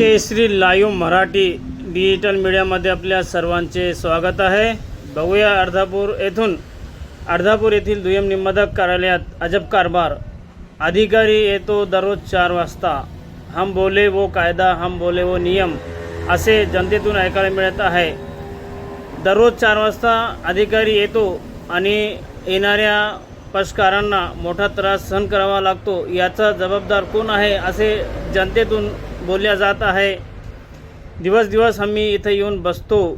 केसरी live Marathi digital मीडियामध्ये आपल्या सर्वांचे स्वागत आहे. बघूया अर्धापूर येथून. अर्धापूर येथील दुय्यम निंबधक कार्यालयात अजब कारभार. अधिकारी येतो दररोज चार वाजता. हम बोले वो कायदा हम बोले वो नियम असे जनतेतून ऐकायला मिळत आहे. दररोज चार वाजता अधिकारी येतो आणि येणाऱ्या पशकारांना मोठा त्रास सहन करावा लागतो. याचा जबाबदार कोण आहे असे जनतेतून बोलल्या जात आहे. दिवस दिवस आम्ही इथं येऊन बसतो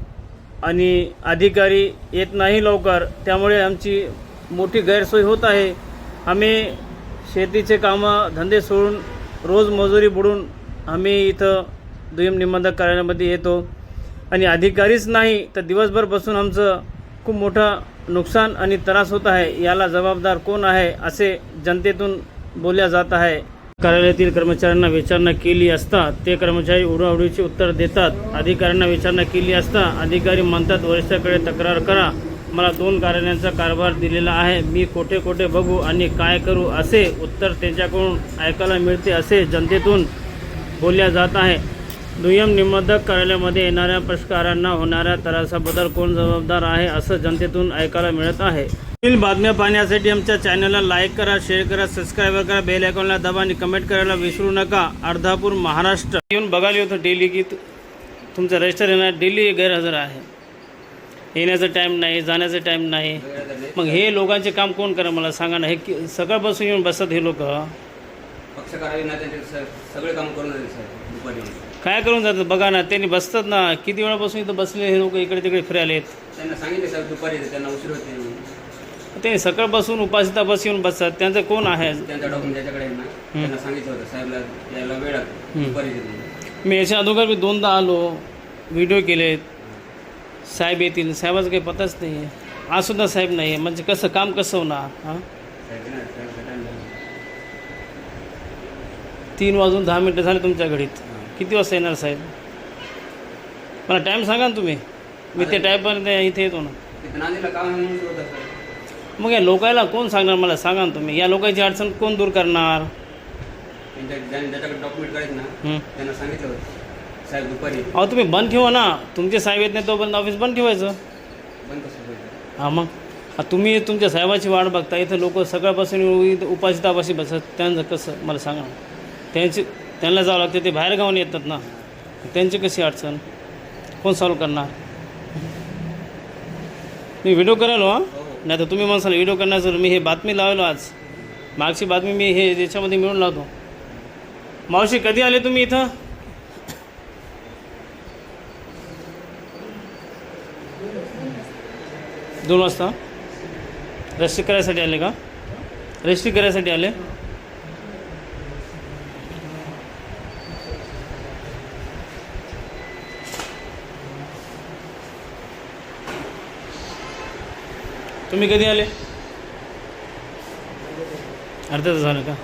आणि अधिकारी येत नाही लवकर. त्यामुळे आमची मोठी गैरसोय होत आहे. आम्ही शेतीचे कामं धंदे सोडून रोज मजुरी बुडून आम्ही इथं दुय्यम निबंधक कार्यालयामध्ये येतो. आणि अधिकारीच नाही तर दिवसभर बसून आमचं खूप मोठं नुकसान आणि त्रास होत आहे. याला जबाबदार कोण आहे असे जनतेतून बोलल्या जात आहे. कार्यालयातील कर्मचाऱ्यांना विचारणा केली असता ते कर्मचारी उडवाउडीचे उत्तर देतात. अधिकाऱ्यांना विचारणा केली असता अधिकारी म्हणतात वरिष्ठाकडे तक्रार करा. मला दोन कार्यालयांचा कारभार दिलेला आहे. मी कोठे कोठे बघू आणि काय करू असे उत्तर त्यांच्याकडून ऐकायला मिळते असे जनतेतून बोलल्या जात आहे. दुय्यम निबंधक कार्यालयामध्ये येणाऱ्या पक्षकारांना होणाऱ्या त्रासाबद्दल कोण जबाबदार आहे असं जनतेतून ऐकायला मिळत आहे. पुढील बातम्या पाहण्यासाठी आमच्या चॅनलला लाईक करा शेअर करा सबस्क्राईब करा बेल आयकॉनला दाबा आणि कमेंट करायला विसरू नका. अर्धापूर महाराष्ट्र. येऊन बघायला होतं डेली की तुमचं रजिस्टर येणार डेली गैरहजर आहे. येण्याचा टाईम नाही जाण्याचा टाईम नाही. मग हे लोकांचे काम कोण करा मला सांगा ना? हे सकाळपासून येऊन बसतात हे लोक. पक्ष करावी ना त्यांचे सर सगळे काम करून जाते सर दुपारी येऊन. काय करून जातात? बघा ना त्यांनी बसतात ना. किती वेळापासून इथं बसले हे लोक इकडे तिकडे फिरायला येत? त्यांना सांगितले सर दुपारी येते त्यांना उशीर होते. ते सकाळपासून उपासिता बस येऊन बसतात. त्यांचं कोण आहे? त्यांचा डॉक्युमेंट ज्याच्याकडे आहे ना त्यांना सांगितलं होतं साहेबला यायला वेळ लागतो हम्म. दुपारी येते. मी याच्या अगोदर मी दोनदा आलो व्हिडिओ केले साहेब येतील. साहेबाचा काही पताच नाही आहे आज सुद्धा साहेब नाही आहे म्हणजे कसं काम कसं होणार? हां? साहेब ना. तीन वाजून दहा मिनटं झाले तुमच्या घडीत. किती वाजता येणार साहेब? मला टाईम सांगा ना तुम्ही. मी ते टाईमपर्यंत इथे येतो ना. मग या लोकायला कोण सांगणार मला? सांगा ना तुम्ही. या लोकांची अडचण कोण दूर करणार? त्यांच्या ज्या- ज्याच्याकडे डॉक्युमेंट करायचं ना हं. त्यांना सांगितलं होतं. साहेब दुपारी येते. अहो तुम्ही बंद ठेवा ना. तुमचे साहेब येत नाही तोपर्यंत ऑफिस बंद ठेवायचं. बंद कसं होईल हां मग. तुम्ही तुमच्या साहेबाची वाट बघता. इथं लोक सकाळपासून इथं उपासितापाशी बसतात. त्यांचं कसं? मला सांगा त्यांची त्यांना जावं लागतं ते बाहेर गावाने येतात ना. त्यांची कशी अडचण? कोण सॉल्व करणार? मी व्हिडिओ करायलो हां? नाही तर तुम्ही म्हणसाल व्हिडिओ करण्याचं मी हे बातमी लावलो आज. मागची बातमी मी हे याच्यामध्ये मिळून लावतो. मावशी कधी आले तुम्ही इथं? दोन वाजता? रजिस्ट्री करायसाठी आले का? रजिस्ट्री करायसाठी आले? तुम्ही कधी आले? अर्धा तास झालं का?